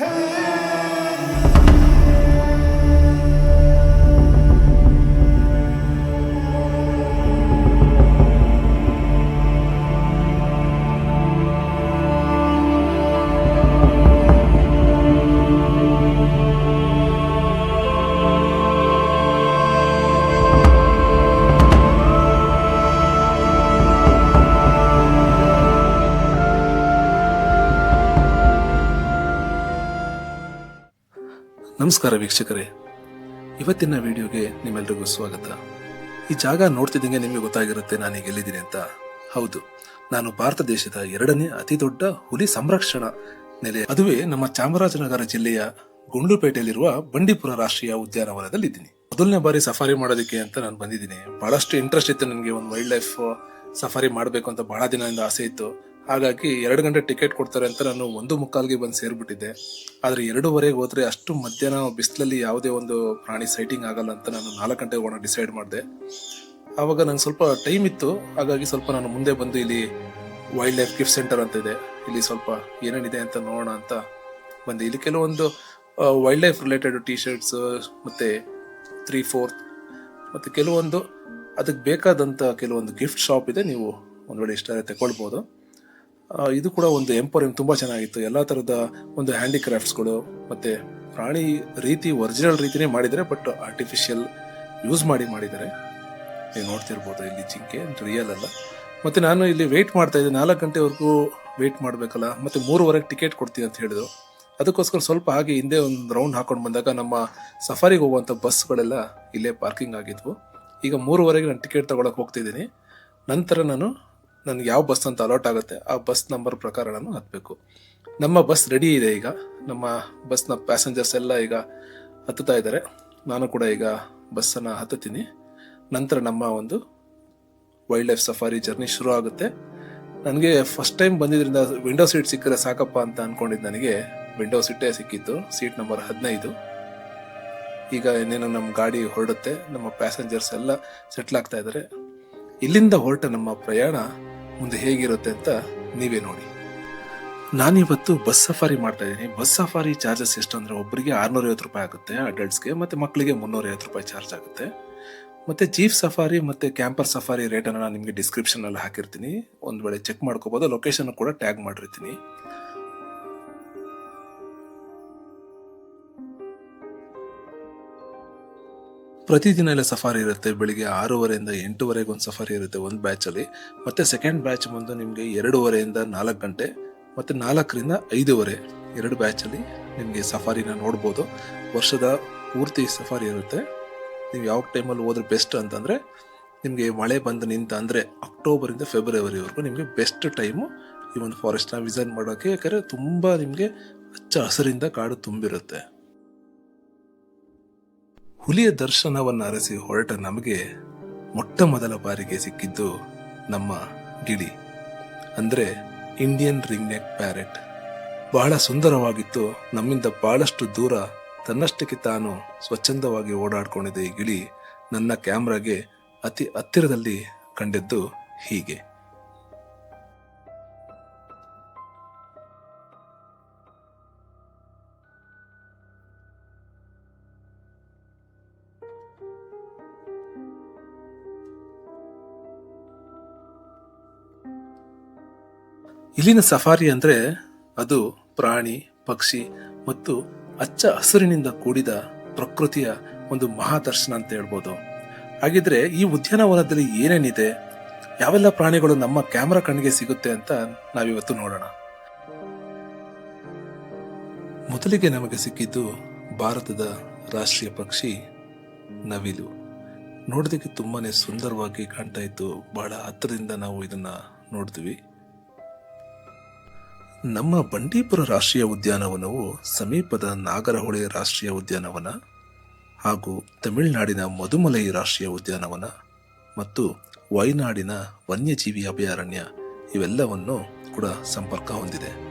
Hey! ನಮಸ್ಕಾರ ವೀಕ್ಷಕರೇ. ಇವತ್ತಿನ ವಿಡಿಯೋಗೆ ನಿಮ್ಮೆಲ್ರಿಗೂ ಸ್ವಾಗತ. ಈ ಜಾಗ ನೋಡ್ತಿದ್ದಂಗೆ ನಿಮಗೆ ಗೊತ್ತಾಗಿರುತ್ತೆ ನಾನು ಈಗ ಎಲ್ಲಿದ್ದೀನಿ ಅಂತ. ಹೌದು, ನಾನು ಭಾರತ ದೇಶದ ಎರಡನೇ ಅತಿ ದೊಡ್ಡ ಹುಲಿ ಸಂರಕ್ಷಣಾ ನೆಲೆ. ಅದುವೇ ನಮ್ಮ ಚಾಮರಾಜನಗರ ಜಿಲ್ಲೆಯ ಗುಂಡ್ಲುಪೇಟೆಯಲ್ಲಿರುವ ಬಂಡೀಪುರ ರಾಷ್ಟ್ರೀಯ ಉದ್ಯಾನವನದಲ್ಲಿ ಇದ್ದೀನಿ ಮೊದಲನೇ ಬಾರಿ ಸಫಾರಿ ಮಾಡೋದಕ್ಕೆ ಅಂತ ನಾನು ಬಂದಿದ್ದೀನಿ. ಬಹಳಷ್ಟು ಇಂಟ್ರೆಸ್ಟ್ ಇತ್ತು ನನಗೆ, ಒಂದು ವೈಲ್ಡ್ ಲೈಫ್ ಸಫಾರಿ ಮಾಡಬೇಕು ಅಂತ ಬಹಳ ದಿನದಿಂದ ಆಸೆ ಇತ್ತು. ಹಾಗಾಗಿ ಎರಡು ಗಂಟೆ ಟಿಕೆಟ್ ಕೊಡ್ತಾರೆ ಅಂತ ನಾನು ಒಂದು ಮುಕ್ಕಾಲ್ಗೆ ಬಂದು ಸೇರಿಬಿಟ್ಟಿದ್ದೆ. ಆದರೆ ಎರಡೂವರೆಗೆ ಹೋದರೆ ಅಷ್ಟು ಮಧ್ಯಾಹ್ನ ಬಿಸಿಲಲ್ಲಿ ಯಾವುದೇ ಒಂದು ಪ್ರಾಣಿ ಸೈಟಿಂಗ್ ಆಗಲ್ಲ ಅಂತ ನಾನು ನಾಲ್ಕು ಗಂಟೆಗೆ ಹೋಗೋಣ ಡಿಸೈಡ್ ಮಾಡಿದೆ. ಆವಾಗ ನಂಗೆ ಸ್ವಲ್ಪ ಟೈಮ್ ಇತ್ತು. ಹಾಗಾಗಿ ಸ್ವಲ್ಪ ನಾನು ಮುಂದೆ ಬಂದು ಇಲ್ಲಿ ವೈಲ್ಡ್ ಲೈಫ್ ಗಿಫ್ಟ್ ಸೆಂಟರ್ ಅಂತ ಇದೆ. ಇಲ್ಲಿ ಸ್ವಲ್ಪ ಏನೇನಿದೆ ಅಂತ ನೋಡೋಣ ಅಂತ ಬಂದೆ. ಇಲ್ಲಿ ಕೆಲವೊಂದು wild life related T shirts ಮತ್ತು ತ್ರೀ ಫೋರ್ತ್ ಮತ್ತು ಕೆಲವೊಂದು ಅದಕ್ಕೆ ಬೇಕಾದಂಥ ಕೆಲವೊಂದು ಗಿಫ್ಟ್ ಶಾಪ್ ಇದೆ. ನೀವು ಒಂದು ವೇಳೆ ಇಷ್ಟ ತಗೊಳ್ಬೋದು. ಇದು ಕೂಡ ಒಂದು ಎಂಪೋರಿಯಂ ತುಂಬಾ ಚೆನ್ನಾಗಿತ್ತು. ಎಲ್ಲಾ ತರದ ಒಂದು ಹ್ಯಾಂಡಿಕ್ರಾಫ್ಟ್ಸ್ಗಳು ಮತ್ತೆ ಪ್ರಾಣಿ ರೀತಿ ಒರಿಜಿನಲ್ ರೀತಿನೇ ಮಾಡಿದ್ದಾರೆ ಬಟ್ ಆರ್ಟಿಫಿಷಿಯಲ್ ಯೂಸ್ ಮಾಡಿ ಮಾಡಿದ್ದಾರೆ. ನೀವು ನೋಡ್ತಿರ್ಬೋದು ಇಲ್ಲಿ ಜಿಂಕೆ ರಿಯಲ್ ಅಲ್ಲ. ಮತ್ತೆ ನಾನು ಇಲ್ಲಿ ವೆಯ್ಟ್ ಮಾಡ್ತಾ ಇದ್ದೆ, ನಾಲ್ಕು ಗಂಟೆವರೆಗೂ ವೆಯ್ಟ್ ಮಾಡಬೇಕಲ್ಲ, ಮತ್ತೆ ಮೂರುವರೆಗೆ ಟಿಕೆಟ್ ಕೊಡ್ತೀನಿ ಅಂತ ಹೇಳಿದ್ರು. ಅದಕ್ಕೋಸ್ಕರ ಸ್ವಲ್ಪ ಹಾಗೆ ಹಿಂದೆ ಒಂದು ರೌಂಡ್ ಹಾಕೊಂಡು ಬಂದಾಗ ನಮ್ಮ ಸಫಾರಿಗೆ ಹೋಗುವಂಥ ಬಸ್ಗಳೆಲ್ಲ ಇಲ್ಲೇ ಪಾರ್ಕಿಂಗ್ ಆಗಿದ್ವು. ಈಗ ಮೂರುವರೆಗೆ ನಾನು ಟಿಕೆಟ್ ತಗೊಳಕ್ಕೆ ಹೋಗ್ತಿದ್ದೀನಿ. ನಂತರ ನಾನು ನನಗೆ ಯಾವ ಬಸ್ ಅಂತ ಅಲಾಟ್ ಆಗುತ್ತೆ, ಆ ಬಸ್ ನಂಬರ್ ಪ್ರಕಾರ ನಾನು ಹತ್ತಬೇಕು ನಮ್ಮ ಬಸ್ ರೆಡಿ ಇದೆ ಈಗ. ನಮ್ಮ ಬಸ್ನ ಪ್ಯಾಸೆಂಜರ್ಸ್ ಎಲ್ಲ ಈಗ ಹತ್ತುತ್ತಾ ಇದ್ದಾರೆ. ನಾನು ಕೂಡ ಈಗ ಬಸ್ಸನ್ನು ಹತ್ತುತ್ತೀನಿ. ನಂತರ ನಮ್ಮ ಒಂದು ವೈಲ್ಡ್ ಲೈಫ್ ಸಫಾರಿ ಜರ್ನಿ ಶುರು ಆಗುತ್ತೆ. ನನಗೆ ಫಸ್ಟ್ ಟೈಮ್ ಬಂದಿದ್ರಿಂದ ವಿಂಡೋ ಸೀಟ್ ಸಿಕ್ಕರೆ ಸಾಕಪ್ಪ ಅಂತ ಅನ್ಕೊಂಡಿದ್ದ ನನಗೆ ವಿಂಡೋ ಸೀಟೇ ಸಿಕ್ಕಿತ್ತು. ಸೀಟ್ ನಂಬರ್ ಹದಿನೈದು. ಈಗ ಇನ್ನೇನು ನಮ್ಮ ಗಾಡಿ ಹೊರಡುತ್ತೆ. ನಮ್ಮ ಪ್ಯಾಸೆಂಜರ್ಸ್ ಎಲ್ಲ ಸೆಟ್ಲ್ ಆಗ್ತಾ ಇದ್ದಾರೆ. ಇಲ್ಲಿಂದ ಹೊರಟ ನಮ್ಮ ಪ್ರಯಾಣ ಮುಂದೆ ಹೇಗಿರುತ್ತೆ ಅಂತ ನೀವೇ ನೋಡಿ. ನಾನಿವತ್ತು ಬಸ್ ಸಫಾರಿ ಮಾಡ್ತಾ ಇದ್ದೀನಿ. ಬಸ್ ಸಫಾರಿ ಚಾರ್ಜಸ್ ಎಷ್ಟು ಅಂದ್ರೆ ಒಬ್ಬರಿಗೆ ಆರುನೂರೈವತ್ತು ರೂಪಾಯಿ ಆಗುತ್ತೆ, ಅಡಲ್ಟ್ಸ್ಗೆ ಮತ್ತು ಮಕ್ಕಳಿಗೆ ಮುನ್ನೂರೈವತ್ತು ರೂಪಾಯಿ ಚಾರ್ಜ್ ಆಗುತ್ತೆ. ಮತ್ತು ಜೀಪ್ ಸಫಾರಿ ಮತ್ತು ಕ್ಯಾಂಪರ್ ಸಫಾರಿ ರೇಟನ್ನು ನಾನು ನಿಮಗೆ ಡಿಸ್ಕ್ರಿಪ್ಷನಲ್ಲಿ ಹಾಕಿರ್ತೀನಿ. ಒಂದು ವೇಳೆ ಚೆಕ್ ಮಾಡ್ಕೋಬೋದು, ಲೊಕೇಶನ್ ಕೂಡ ಟ್ಯಾಗ್ ಮಾಡಿರ್ತೀನಿ. ಪ್ರತಿದಿನ ಎಲ್ಲ ಸಫಾರಿ ಇರುತ್ತೆ, ಬೆಳಿಗ್ಗೆ ಆರೂವರೆಯಿಂದ ಎಂಟೂವರೆಗೆ ಒಂದು ಸಫಾರಿ ಇರುತ್ತೆ ಒಂದು ಬ್ಯಾಚಲ್ಲಿ ಮತ್ತು ಸೆಕೆಂಡ್ ಬ್ಯಾಚ್ ಬಂದು ನಿಮಗೆ ಎರಡೂವರೆಯಿಂದ ನಾಲ್ಕು ಗಂಟೆ, ಮತ್ತು ನಾಲ್ಕರಿಂದ ಐದೂವರೆ ಎರಡು ಬ್ಯಾಚಲ್ಲಿ ನಿಮಗೆ ಸಫಾರಿನ ನೋಡ್ಬೋದು. ವರ್ಷದ ಪೂರ್ತಿ ಸಫಾರಿ ಇರುತ್ತೆ. ನೀವು ಯಾವ ಟೈಮಲ್ಲಿ ಹೋದ್ರೆ ಬೆಸ್ಟ್ ಅಂತಂದರೆ, ನಿಮಗೆ ಮಳೆ ಬಂದು ನಿಂತ ಅಂದರೆ ಅಕ್ಟೋಬರಿಂದ ಫೆಬ್ರವರಿವರೆಗೂ ನಿಮಗೆ ಬೆಸ್ಟ್ ಟೈಮು ಈ ಒಂದು ಫಾರೆಸ್ಟ್ನ ವಿಸಿಟ್ ಮಾಡೋಕ್ಕೆ ಯಾಕಂದರೆ ತುಂಬ ನಿಮಗೆ ಹಚ್ಚ ಹಸಿರಿಂದ ಕಾಡು ತುಂಬಿರುತ್ತೆ. ಹುಲಿಯ ದರ್ಶನವನ್ನು ಅರಸಿ ಹೊರಟ ನಮಗೆ ಮೊಟ್ಟ ಮೊದಲ ಬಾರಿಗೆ ಸಿಕ್ಕಿದ್ದು ನಮ್ಮ ಗಿಳಿ. ಅಂದರೆ ಇಂಡಿಯನ್ ರಿಂಗ್ ನೆಕ್ ಪ್ಯಾರೆಟ್ ಬಹಳ ಸುಂದರವಾಗಿತ್ತು, ನಮ್ಮಿಂದ ಬಹಳಷ್ಟು ದೂರ ತನ್ನಷ್ಟಕ್ಕೆ ತಾನು ಸ್ವಚ್ಛಂದವಾಗಿ ಓಡಾಡ್ಕೊಂಡಿದ್ದ ಈ ಗಿಳಿ ನನ್ನ ಕ್ಯಾಮ್ರಾಗೆ ಅತಿ ಹತ್ತಿರದಲ್ಲಿ ಕಂಡಿದ್ದು ಹೀಗೆ. ಇಲ್ಲಿನ ಸಫಾರಿ ಅಂದ್ರೆ ಅದು ಪ್ರಾಣಿ, ಪಕ್ಷಿ ಮತ್ತು ಅಚ್ಚ ಹಸಿರಿನಿಂದ ಕೂಡಿದ ಪ್ರಕೃತಿಯ ಒಂದು ಮಹಾದರ್ಶನ ಅಂತ ಹೇಳ್ಬೋದು. ಹಾಗಿದ್ರೆ ಈ ಉದ್ಯಾನವನದಲ್ಲಿ ಏನೇನಿದೆ? ಯಾವೆಲ್ಲ ಪ್ರಾಣಿಗಳು ನಮ್ಮ ಕ್ಯಾಮರಾ ಕಣ್ಣಿಗೆ ಸಿಗುತ್ತೆ ಅಂತ ನಾವಿವತ್ತು ನೋಡೋಣ. ಮೊದಲಿಗೆ ನಮಗೆ ಸಿಕ್ಕಿದ್ದು ಭಾರತದ ರಾಷ್ಟ್ರೀಯ ಪಕ್ಷಿ ನವಿಲು. ನೋಡೋದಕ್ಕೆ ತುಂಬಾ ಸುಂದರವಾಗಿ ಕಾಣ್ತಾ ಇತ್ತು. ಬಹಳ ಹತ್ತಿರದಿಂದ ನಾವು ಇದನ್ನ ನೋಡ್ತೀವಿ. ನಮ್ಮ ಬಂಡೀಪುರ ರಾಷ್ಟ್ರೀಯ ಉದ್ಯಾನವನವು ಸಮೀಪದ ನಾಗರಹೊಳೆ ರಾಷ್ಟ್ರೀಯ ಉದ್ಯಾನವನ ಹಾಗೂ ತಮಿಳುನಾಡಿನ ಮಧುಮಲೈ ರಾಷ್ಟ್ರೀಯ ಉದ್ಯಾನವನ ಮತ್ತು ವಯನಾಡಿನ ವನ್ಯಜೀವಿ ಅಭಯಾರಣ್ಯ ಇವೆಲ್ಲವನ್ನು ಕೂಡ ಸಂಪರ್ಕ ಹೊಂದಿದೆ.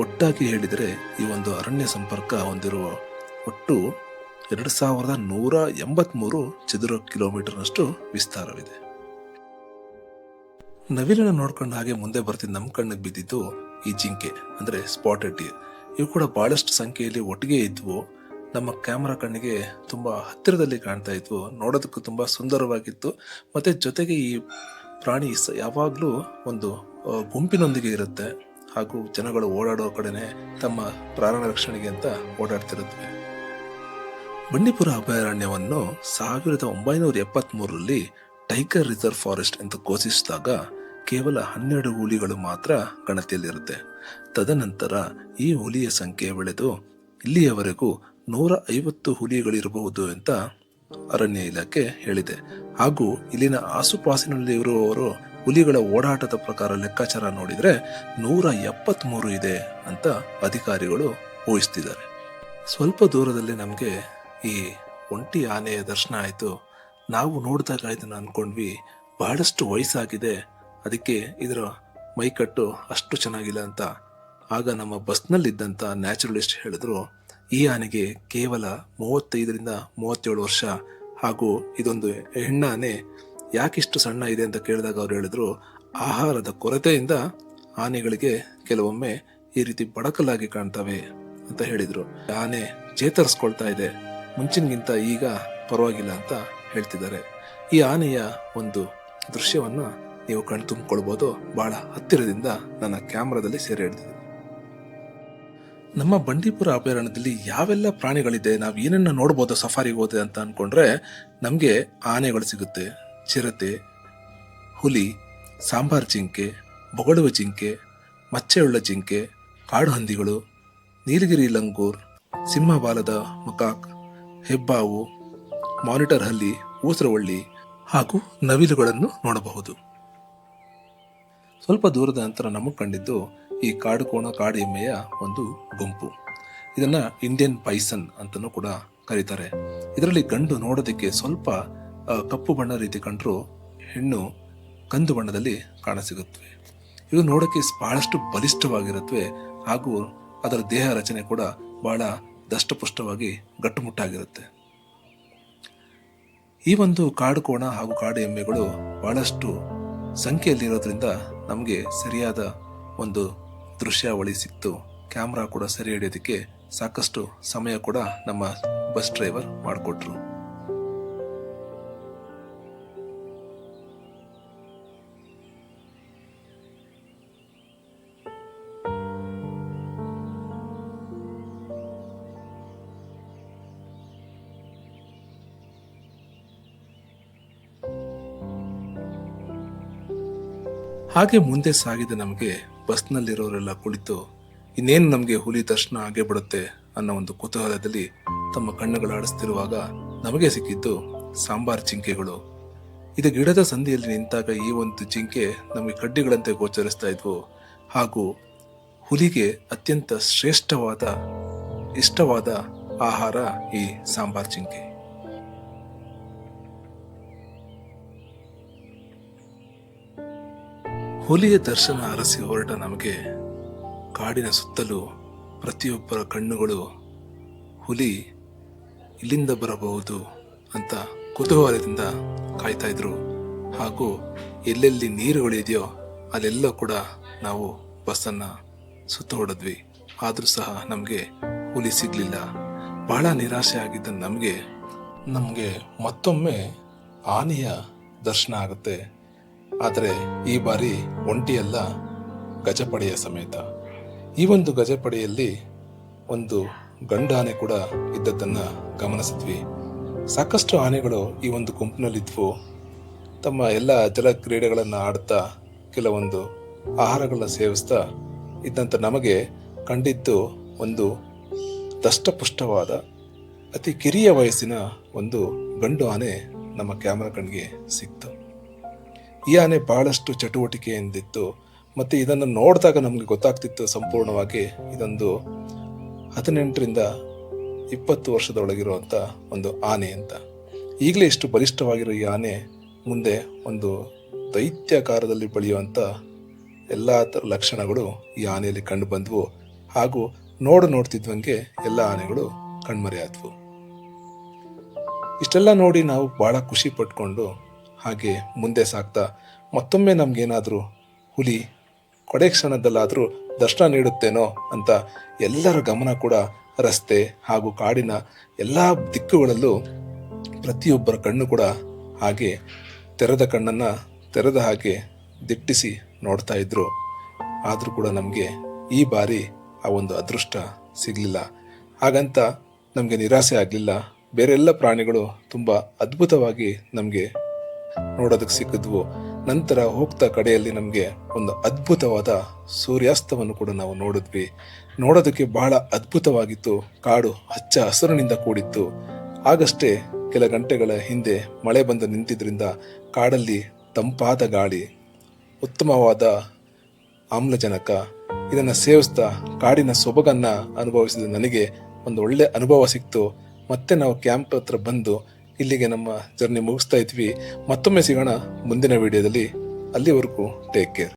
ಒಟ್ಟಾಗಿ ಹೇಳಿದರೆ ಈ ಒಂದು ಅರಣ್ಯ ಸಂಪರ್ಕ ಹೊಂದಿರುವ ಒಟ್ಟು ಎರಡು ಸಾವಿರದ ನೂರ ಎಂಬತ್ಮೂರು ಚದುರ ಕಿಲೋಮೀಟರ್ನಷ್ಟು ವಿಸ್ತಾರವಿದೆ. ನವಿಲನ್ನು ನೋಡ್ಕೊಂಡು ಹಾಗೆ ಮುಂದೆ ಬರ್ತಿದ್ದ ನಮ್ಮ ಕಣ್ಣಿಗೆ ಬಿದ್ದಿದ್ದು ಈ ಜಿಂಕೆ, ಅಂದ್ರೆ ಸ್ಪಾಟೆಡ್ ಡಿಯರ್ ಇವು ಕೂಡ ಬಹಳಷ್ಟು ಸಂಖ್ಯೆಯಲ್ಲಿ ಒಟ್ಟಿಗೆ ಇದ್ವು. ನಮ್ಮ ಕ್ಯಾಮರಾ ಕಣ್ಣಿಗೆ ತುಂಬ ಹತ್ತಿರದಲ್ಲಿ ಕಾಣ್ತಾ ಇದ್ವು. ನೋಡೋದಕ್ಕೂ ತುಂಬ ಸುಂದರವಾಗಿತ್ತು. ಮತ್ತೆ ಜೊತೆಗೆ ಈ ಪ್ರಾಣಿ ಯಾವಾಗ್ಲೂ ಒಂದು ಗುಂಪಿನೊಂದಿಗೆ ಇರುತ್ತೆ. ಹಾಗೂ ಜನಗಳು ಓಡಾಡೋ ಕಡೆನೆ ತಮ್ಮ ಪ್ರಾಣ ರಕ್ಷಣೆಗೆ ಅಂತ ಓಡಾಡ್ತಿರುತ್ತವೆ. ಬಂಡೀಪುರ ಅಭಯಾರಣ್ಯವನ್ನು ಸಾವಿರದ ಒಂಬೈನೂರ ಎಪ್ಪತ್ತ್ಮೂರರಲ್ಲಿ ಟೈಗರ್ ರಿಸರ್ವ್ ಫಾರೆಸ್ಟ್ ಅಂತ ಘೋಷಿಸಿದಾಗ ಕೇವಲ ಹನ್ನೆರಡು ಹುಲಿಗಳು ಮಾತ್ರ ಗಣತಿಯಲ್ಲಿರುತ್ತೆ. ತದನಂತರ ಈ ಹುಲಿಯ ಸಂಖ್ಯೆ ಬೆಳೆದು ಇಲ್ಲಿಯವರೆಗೂ ನೂರ ಐವತ್ತು ಹುಲಿಗಳಿರಬಹುದು ಅಂತ ಅರಣ್ಯ ಇಲಾಖೆ ಹೇಳಿದೆ. ಹಾಗೂ ಇಲ್ಲಿನ ಆಸುಪಾಸಿನಲ್ಲಿ ಇರುವವರು ಹುಲಿಗಳ ಓಡಾಟದ ಪ್ರಕಾರ ಲೆಕ್ಕಾಚಾರ ನೋಡಿದರೆ ನೂರ ಎಪ್ಪತ್ತ್ಮೂರು ಇದೆ ಅಂತ ಅಧಿಕಾರಿಗಳು ಊಹಿಸ್ತಿದ್ದಾರೆ. ಸ್ವಲ್ಪ ದೂರದಲ್ಲಿ ನಮಗೆ ಈ ಒಂಟಿ ಆನೆಯ ದರ್ಶನ ಆಯಿತು. ನಾವು ನೋಡಿದಾಗ ಇದನ್ನು ಅಂದ್ಕೊಂಡ್ವಿ ಬಹಳಷ್ಟು ವಯಸ್ಸಾಗಿದೆ. ಅದಕ್ಕೆ ಇದರ ಮೈಕಟ್ಟು ಅಷ್ಟು ಚೆನ್ನಾಗಿಲ್ಲ ಅಂತ. ಆಗ ನಮ್ಮ ಬಸ್ನಲ್ಲಿದ್ದಂಥ ನ್ಯಾಚುರಲಿಸ್ಟ್ ಹೇಳಿದ್ರು, ಈ ಆನೆಗೆ ಕೇವಲ ಮೂವತ್ತೈದರಿಂದ ಮೂವತ್ತೇಳು ವರ್ಷ ಹಾಗೂ ಇದೊಂದು ಹೆಣ್ಣಾನೆ ಯಾಕಿಷ್ಟು ಸಣ್ಣ ಇದೆ ಅಂತ ಕೇಳಿದಾಗ ಅವರು ಹೇಳಿದ್ರು, ಆಹಾರದ ಕೊರತೆಯಿಂದ ಆನೆಗಳಿಗೆ ಕೆಲವೊಮ್ಮೆ ಈ ರೀತಿ ಬಡಕಲಾಗಿ ಕಾಣ್ತವೆ ಅಂತ ಹೇಳಿದರು. ಆನೆ ಚೇತರಿಸ್ಕೊಳ್ತಾ ಇದೆ, ಮುಂಚಿನಗಿಂತ ಈಗ ಪರವಾಗಿಲ್ಲ ಅಂತ ಹೇಳ್ತಿದ್ದಾರೆ. ಈ ಆನೆಯ ಒಂದು ದೃಶ್ಯವನ್ನ ನೀವು ಕಣ್ ತುಂಬಿಕೊಳ್ಬೋದು. ಬಹಳ ಹತ್ತಿರದಿಂದ ನನ್ನ ಕ್ಯಾಮ್ರಾದಲ್ಲಿ ಸೆರೆ ಹಿಡಿದಿದೆ. ನಮ್ಮ ಬಂಡೀಪುರ ಅಭಯಾರಣ್ಯದಲ್ಲಿ ಯಾವೆಲ್ಲ ಪ್ರಾಣಿಗಳಿದೆ, ನಾವು ಏನನ್ನ ನೋಡ್ಬೋದು ಸಫಾರಿಗೆ ಹೋದೆ ಅಂತ ಅನ್ಕೊಂಡ್ರೆ ನಮಗೆ ಆನೆಗಳು ಸಿಗುತ್ತೆ, ಚಿರತೆ, ಹುಲಿ, ಸಾಂಬಾರ್ ಜಿಂಕೆ ಬೊಗಳುವ ಜಿಂಕೆ ಮಚ್ಚೆಯುಳ್ಳ ಜಿಂಕೆ ಕಾಡು ಹಂದಿಗಳು, ನೀಲಗಿರಿ ಲಂಗೂರ್, ಸಿಂಹಬಾಲದ ಮುಕಾಕ್ ಹೆಬ್ಬಾವು, ಮಾನಿಟರ್ ಹಲ್ಲಿ ಊಸರವಳ್ಳಿ ಹಾಗೂ ನವಿಲುಗಳನ್ನು ನೋಡಬಹುದು. ಸ್ವಲ್ಪ ದೂರದ ನಂತರ ನಮಗೆ ಕಂಡಿದ್ದು ಈ ಕಾಡು ಕೋಣ, ಕಾಡು ಎಮ್ಮೆಯ ಒಂದು ಗುಂಪು. ಇದನ್ನು ಇಂಡಿಯನ್ ಪೈಸನ್ ಅಂತಲೂ ಕೂಡ ಕರೀತಾರೆ. ಇದರಲ್ಲಿ ಗಂಡು ನೋಡೋದಕ್ಕೆ ಸ್ವಲ್ಪ ಕಪ್ಪು ಬಣ್ಣ ರೀತಿ ಕಂಡರೂ ಹೆಣ್ಣು ಕಂದು ಬಣ್ಣದಲ್ಲಿ ಕಾಣಸಿಗುತ್ತವೆ ಇವು ನೋಡೋಕ್ಕೆ ಬಹಳಷ್ಟು ಬಲಿಷ್ಠವಾಗಿರುತ್ತವೆ ಹಾಗೂ ಅದರ ದೇಹ ರಚನೆ ಕೂಡ ಬಹಳ ದಷ್ಟಪುಷ್ಟವಾಗಿ ಗಟ್ಟುಮುಟ್ಟಾಗಿರುತ್ತೆ. ಈ ಒಂದು ಕಾಡು ಕೋಣ ಹಾಗೂ ಕಾಡು ಎಮ್ಮೆಗಳು ಬಹಳಷ್ಟು ಸಂಖ್ಯೆಯಲ್ಲಿರೋದ್ರಿಂದ ನಮಗೆ ಸರಿಯಾದ ಒಂದು ದೃಶ್ಯಾವಳಿ ಸಿಕ್ತು. ಕ್ಯಾಮ್ರಾ ಕೂಡ ಸರಿ ಹಿಡಿಯೋದಕ್ಕೆ ಸಾಕಷ್ಟು ಸಮಯ ಕೂಡ ನಮ್ಮ ಬಸ್ ಡ್ರೈವರ್ ಮಾಡಿಕೊಟ್ರು. ಹಾಗೆ ಮುಂದೆ ಸಾಗಿದ ನಮಗೆ ಬಸ್ನಲ್ಲಿರೋರೆಲ್ಲ ಕುಳಿತು, ಇನ್ನೇನು ನಮಗೆ ಹುಲಿ ದರ್ಶನ ಆಗೇ ಬಿಡುತ್ತೆ ಅನ್ನೋ ಒಂದು ಕುತೂಹಲದಲ್ಲಿ ತಮ್ಮ ಕಣ್ಣುಗಳು ಆಡಿಸ್ತಿರುವಾಗ ನಮಗೆ ಸಿಕ್ಕಿದ್ದು ಸಾಂಬಾರ್ ಜಿಂಕೆಗಳು ಇದು ಗಿಡದ ಸಂದಿಯಲ್ಲಿ ನಿಂತಾಗ ಈ ಒಂದು ಜಿಂಕೆ ನಮಗೆ ಕಡ್ಡಿಗಳಂತೆ ಗೋಚರಿಸ್ತಾ ಇದ್ವು. ಹಾಗೂ ಹುಲಿಗೆ ಅತ್ಯಂತ ಶ್ರೇಷ್ಠವಾದ, ಇಷ್ಟವಾದ ಆಹಾರ ಈ ಸಾಂಬಾರ್ ಜಿಂಕೆ ಹುಲಿಯ ದರ್ಶನ ಅರಸಿ ಹೊರಟ ನಮಗೆ. ಕಾಡಿನ ಸುತ್ತಲೂ ಪ್ರತಿಯೊಬ್ಬರ ಕಣ್ಣುಗಳು ಹುಲಿ ಇಲ್ಲಿಂದ ಬರಬಹುದು ಅಂತ ಕುತೂಹಲದಿಂದ ಕಾಯ್ತಾ ಇದ್ರು. ಹಾಗೂ ಎಲ್ಲೆಲ್ಲಿ ನೀರುಗಳಿದೆಯೋ ಅಲ್ಲೆಲ್ಲ ಕೂಡ ನಾವು ಬಸ್ಸನ್ನ ಸುತ್ತ ಹೊಡೆದ್ವಿ ಆದರೂ ಸಹ ನಮಗೆ ಹುಲಿ ಸಿಗ್ಲಿಲ್ಲ. ಬಹಳ ನಿರಾಶೆ ಆಗಿದ್ದ ನಮಗೆ ನಮಗೆ ಮತ್ತೊಮ್ಮೆ ಆನೆಯ ದರ್ಶನ ಆಗುತ್ತೆ. ಆದರೆ ಈ ಬಾರಿ ಒಂಟಿಯಲ್ಲ ಗಜಪಡೆಯ ಸಮೇತ. ಈ ಒಂದು ಗಜಪಡೆಯಲ್ಲಿ ಒಂದು ಗಂಡಾನೆ ಕೂಡ ಇದ್ದದ್ದನ್ನು ಗಮನಿಸಿದ್ವಿ. ಸಾಕಷ್ಟು ಆನೆಗಳು ಈ ಒಂದು ಗುಂಪಿನಲ್ಲಿದ್ವು. ತಮ್ಮ ಎಲ್ಲ ಜಲ ಕ್ರೀಡೆಗಳನ್ನು ಆಡ್ತಾ ಕೆಲವೊಂದು ಆಹಾರಗಳನ್ನ ಸೇವಿಸ್ತಾ ಇದ್ದಂಥ ನಮಗೆ ಕಂಡಿದ್ದು ಒಂದು ದಷ್ಟಪುಷ್ಟವಾದ, ಅತಿ ಕಿರಿಯ ವಯಸ್ಸಿನ ಒಂದು ಗಂಡು ಆನೆ ನಮ್ಮ ಕ್ಯಾಮ್ರಾ ಕಣ್ಗೆ ಸಿಕ್ತು. ಈ ಆನೆ ಬಹಳಷ್ಟು ಚಟುವಟಿಕೆಯಿಂದಿತ್ತು ಮತ್ತೆ ಇದನ್ನು ನೋಡಿದಾಗ ನಮಗೆ ಗೊತ್ತಾಗ್ತಿತ್ತು ಸಂಪೂರ್ಣವಾಗಿ ಇದೊಂದು ಹದಿನೆಂಟರಿಂದ ಇಪ್ಪತ್ತು ವರ್ಷದೊಳಗಿರುವಂಥ ಒಂದು ಆನೆ ಅಂತ. ಈಗಲೇ ಇಷ್ಟು ಬಲಿಷ್ಠವಾಗಿರೋ ಈ ಆನೆ ಮುಂದೆ ಒಂದು ದೈತ್ಯಾಕಾರದಲ್ಲಿ ಬೆಳೆಯುವಂಥ ಎಲ್ಲ ಥರ ಲಕ್ಷಣಗಳು ಈ ಆನೆಯಲ್ಲಿ ಕಂಡು ಬಂದವು. ಹಾಗೂ ನೋಡು ನೋಡ್ತಿದ್ವಂಗೆ ಎಲ್ಲ ಆನೆಗಳು ಕಣ್ಮರೆಯಾದವು. ಇಷ್ಟೆಲ್ಲ ನೋಡಿ ನಾವು ಬಹಳ ಖುಷಿ ಪಟ್ಕೊಂಡು ಹಾಗೆ ಮುಂದೆ ಸಾಗ್ತಾ ಮತ್ತೊಮ್ಮೆ ನಮಗೇನಾದರೂ ಹುಲಿ ಕೊಡೆ ಕ್ಷಣದಲ್ಲಾದರೂ ದರ್ಶನ ನೀಡುತ್ತೇನೋ ಅಂತ ಎಲ್ಲರ ಗಮನ ಕೂಡ ರಸ್ತೆ ಹಾಗೂ ಕಾಡಿನ ಎಲ್ಲ ದಿಕ್ಕುಗಳಲ್ಲೂ ಪ್ರತಿಯೊಬ್ಬರ ಕಣ್ಣು ಕೂಡ ಹಾಗೆ ತೆರೆದ ಕಣ್ಣನ್ನು ತೆರೆದ ಹಾಗೆ ದಿಟ್ಟಿಸಿ ನೋಡ್ತಾ ಇದ್ರು. ಆದರೂ ಕೂಡ ನಮಗೆ ಈ ಬಾರಿ ಆ ಒಂದು ಅದೃಷ್ಟ ಸಿಗಲಿಲ್ಲ. ಹಾಗಂತ ನಮಗೆ ನಿರಾಸೆ ಆಗಲಿಲ್ಲ. ಬೇರೆಲ್ಲ ಪ್ರಾಣಿಗಳು ತುಂಬ ಅದ್ಭುತವಾಗಿ ನಮಗೆ ನೋಡೋದಕ್ಕೆ ಸಿಕ್ಕಿದ್ವು. ನಂತರ ಹೋಗ್ತಾ ಕಡೆಯಲ್ಲಿ ನಮಗೆ ಒಂದು ಅದ್ಭುತವಾದ ಸೂರ್ಯಾಸ್ತವನ್ನು ಕೂಡ ನಾವು ನೋಡಿದ್ವಿ. ನೋಡೋದಕ್ಕೆ ಬಹಳ ಅದ್ಭುತವಾಗಿತ್ತು. ಕಾಡು ಹಚ್ಚ ಹಸಿರಿನಿಂದ ಕೂಡಿತ್ತು. ಆಗಷ್ಟೇ ಕೆಲ ಗಂಟೆಗಳ ಹಿಂದೆ ಮಳೆ ಬಂದು ನಿಂತಿದ್ದರಿಂದ ಕಾಡಲ್ಲಿ ತಂಪಾದ ಗಾಳಿ, ಉತ್ತಮವಾದ ಆಮ್ಲಜನಕ ಇದನ್ನು ಸೇವಿಸ್ತಾ ಕಾಡಿನ ಸೊಬಗನ್ನು ಅನುಭವಿಸಿದ ನನಗೆ ಒಂದು ಒಳ್ಳೆ ಅನುಭವ ಸಿಕ್ತು. ಮತ್ತೆ ನಾವು ಕ್ಯಾಂಪ್ ಹತ್ರ ಬಂದು ಇಲ್ಲಿಗೆ ನಮ್ಮ ಜರ್ನಿ ಮುಗಿಸ್ತಾ ಇದ್ವಿ. ಮತ್ತೊಮ್ಮೆ ಸಿಗೋಣ ಮುಂದಿನ ವಿಡಿಯೋದಲ್ಲಿ ಅಲ್ಲಿವರೆಗೂ ಟೇಕ್ ಕೇರ್